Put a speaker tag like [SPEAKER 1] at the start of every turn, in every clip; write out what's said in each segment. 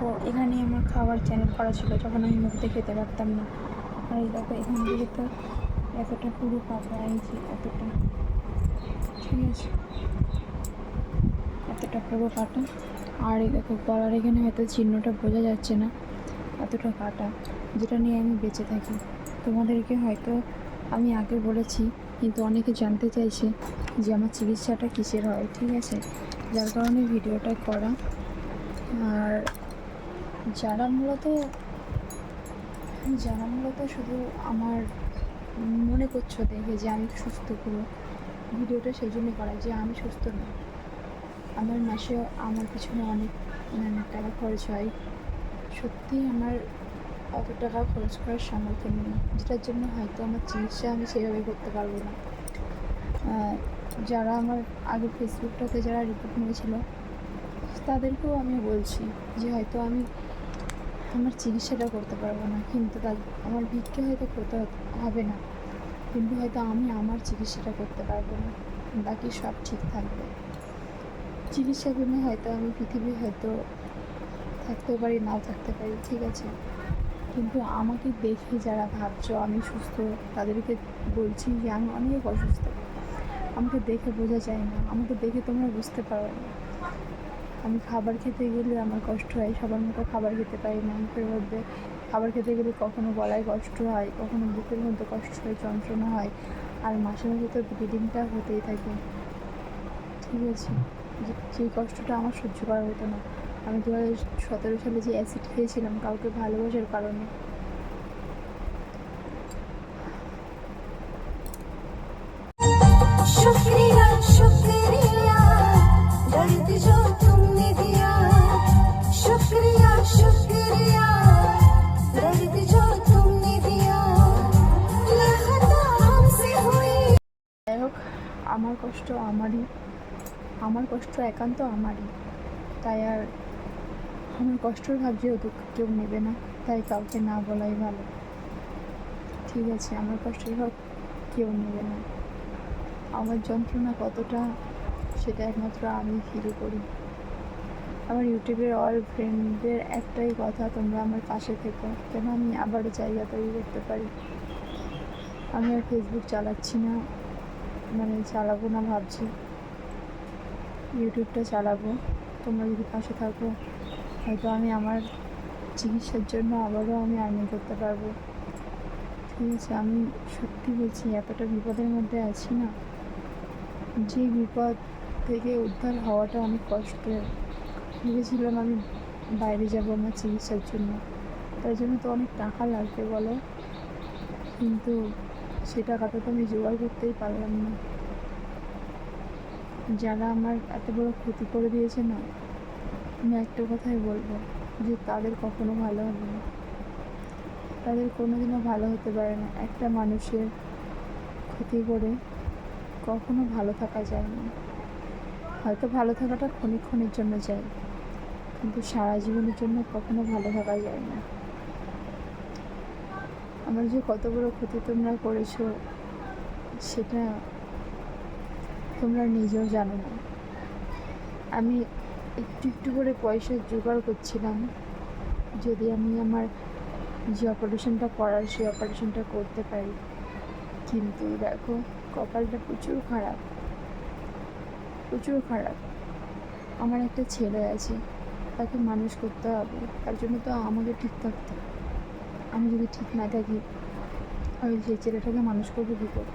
[SPEAKER 1] দেখো, এখানে আমার খাবার চ্যানেল করা ছিল, যখন আমি মুখতে খেতে পারতাম না। আর এই দেখো, এখান থেকে তো এতটা পুরো এই যে এতটা, ঠিক আছে, এতটা পুরো কাটা আর এই দেখো গলার এখানে হয়তো চিহ্নটা বোঝা যাচ্ছে না, এতটা কাটা যেটা নিয়ে আমি বেঁচে থাকি। তোমাদেরকে হয়তো আমি আগে বলেছি, কিন্তু অনেকে জানতে চাইছে যে আমার চিকিৎসাটা কিসের হয়, ঠিক আছে? যার কারণে ভিডিওটা করা। আর যারা মূলত যারা মূলত শুধু আমার মনে করছ দেখে যে আমি সুস্থ পুরো ভিডিওটা সেই জন্য করা, যে আমি সুস্থ না। আমার মাসে আমার পিছনে অনেক মানে টাকা খরচ হয়। সত্যি আমার অত টাকা খরচ করার সামর্থ্য নেই, যেটার জন্য হয়তো আমার চিকিৎসা আমি সেভাবে করতে পারব না। যারা আমার আগে ফেসবুকটাতে যারা রিপোর্ট নিয়েছিল তাদেরকেও আমি বলছি যে হয়তো আমি আমার চিকিৎসাটা করতে পারব না। কিন্তু তার আমার ভিক্ষে হয়তো করতে হবে না। কিন্তু হয়তো আমি আমার চিকিৎসাটা করতে পারব না। বাকি সব ঠিক থাকবে। চিকিৎসা বিনা হয়তো আমি পৃথিবী হয়তো থাকতে পারি, নাও থাকতে পারি, ঠিক আছে? কিন্তু আমাকে দেখে যারা ভাবছ, আমি সুস্থ, তাদেরকে বলছি যে আমি অনেক অসুস্থ। আমাকে দেখে বোঝা যায় না। আমাকে দেখে তোমরা বুঝতে পারো না। আমি খাবার খেতে গেলে আমার কষ্ট হয়, সবার মতো খাবার খেতে পারি না। মুখের মধ্যে খাবার খেতে গেলে কখনো গলায় কষ্ট হয়, কখনো বুকের মধ্যে কষ্ট হয়, যন্ত্রণা হয়। আর মাসে মাসে তো ব্লিডিংটা হতেই থাকে। ঠিক আছে, যে- কষ্টটা আমার সহ্য করা হতো না। আমি দু হাজার সতেরো সালে যে অ্যাসিড খেয়েছিলাম, কাউকে ভালোবাসার কারণে। কষ্ট আমারই, আমার কষ্ট একান্ত আমারই। তাই আর আমার কষ্টর ভাব যেহেতু কেউ নেবে না, তাই কাউকে না বলাই ভালো। ঠিক আছে, আমার কষ্টের ভাব কেউ নেবে না। আমার যন্ত্রণা কতটা, সেটা একমাত্র আমি ফিল করি। আমার ইউটিউবের অল ফ্রেন্ডদের একটাই কথা, তোমরা আমার পাশে থেকো। যেন আমি আবারও জায়গা তৈরি করতে পারি? আমি আর ফেসবুক চালাচ্ছি না। মানে চালাবো না ভাবছি। ইউটিউবটা চালাবো। তোমরা যদি পাশে থাকো, হয়তো আমি আমার চিকিৎসার জন্য আবারও আমি আর্নিং করতে পারব। ঠিক আছে, আমি সত্যি বলছি, এতটা বিপদের মধ্যে আছি না। যে বিপদ থেকে উদ্ধার হওয়াটা অনেক কষ্টের। ভেবেছিলাম আমি বাইরে যাব আমার চিকিৎসার জন্য। তার জন্য তো অনেক টাকা লাগবে বলো। কিন্তু সে টাকাটা তো আমি জোগাড় করতেই পারলাম না। যারা আমার এত বড় ক্ষতি করে দিয়েছে না, আমি একটা কথাই বলব যে তাদের কখনো ভালো হবে না। তাদের কোনোদিনও ভালো হতে পারে না। একটা মানুষের ক্ষতি করে কখনো ভালো থাকা যায় না। হয়তো ভালো থাকাটা ক্ষণিক্ষণের জন্য যায়, কিন্তু সারা জীবনের জন্য কখনো ভালো থাকা যায় না। আমার যে কত বড় ক্ষতি তোমরা করেছ, সেটা তোমরা নিজেও জানো না। আমি একটু একটু করে পয়সা জোগাড় করছিলাম। যদি আমি আমার যে অপারেশনটা করার, সেই অপারেশনটা করতে পারি। কিন্তু দেখো, কপালটা প্রচুর খারাপ। প্রচুর খারাপ। আমার একটা ছেলে আছে, তাকে মানুষ করতে হবে। তার জন্য তো আমাকে ঠিক থাকতে হবে। আমি যদি ঠিক না থাকি, আমি সেই ছেলেটাকে মানুষ করব কী করে?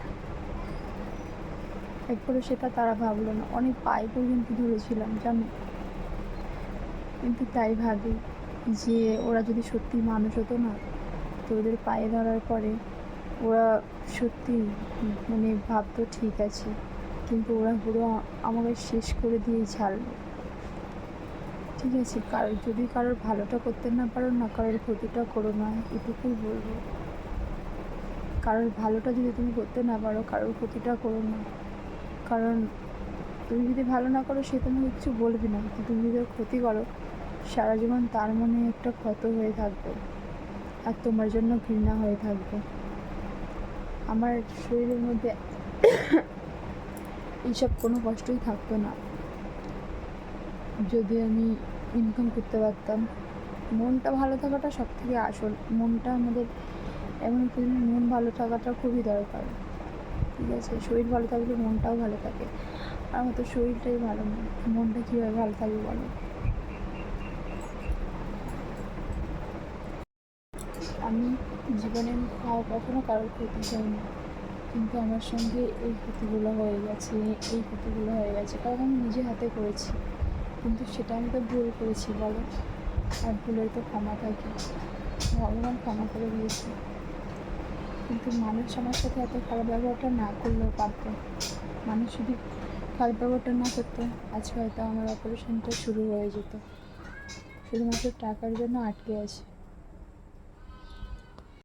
[SPEAKER 1] একবারও সেটা তারা ভাবলো না। অনেক পায়ে পর্যন্ত ধরেছিলাম, জানো? কিন্তু তাই ভাবি যে ওরা যদি সত্যি মানুষ হতো না, তো ওদের পায়ে ধরার পরে ওরা সত্যি মানে ভাবতো ঠিক আছে। কিন্তু ওরা পুরো আমাকে শেষ করে দিয়েই ছাড়লো। ঠিক আছে কারোর যদি কারোর ভালোটা করতে না পারো, না কারোর ক্ষতিটা করো না এটুকুই বলব। কারোর ভালোটা যদি তুমি করতে না পারো, কারোর ক্ষতিটা করো না। কারণ তুমি যদি ভালো না করো, সে তোমাকে কিছু বলবে না। তুমি যদি ক্ষতি করো, সারা জীবন তার মনে একটা ক্ষত হয়ে থাকবে। আর তোমার জন্য ঘৃণা হয়ে থাকবে। আমার শরীরের মধ্যে এইসব কোনো কষ্টই থাকতো না। যদি আমি ইনকাম করতে পারতাম, মনটা ভালো থাকাটা সব থেকে আসল। মনটা আমাদের এমন একটা মন ভালো থাকাটা খুবই দরকার। ঠিক আছে? শরীর ভালো থাকলে মনটাও ভালো থাকে। আর আমার তো শরীরটাই ভালো না। মনটা কীভাবে ভালো থাকবে বলো? আমি জীবনে কাউ- কখনো কারোর ক্ষতি চাইনি কিন্তু আমার সঙ্গে এই ক্ষতিগুলো হয়ে গেছে, এই ক্ষতিগুলো হয়ে গেছে। কারণ আমি নিজে হাতে করেছি। কিন্তু সেটা আমি তো ভুল করেছি, বলো। আর ভুলের তো ক্ষমা থাকে। ভগবান ক্ষমা করে দিয়েছে। কিন্তু মানুষ আমার সাথে এত খারাপ ব্যবহারটা না করলেও পারতো। মানুষ যদি খারাপ ব্যবহারটা না করতো, আজকে হয়তো আমার অপারেশনটা শুরু হয়ে যেত। শুধুমাত্র টাকার জন্য আটকে আছে।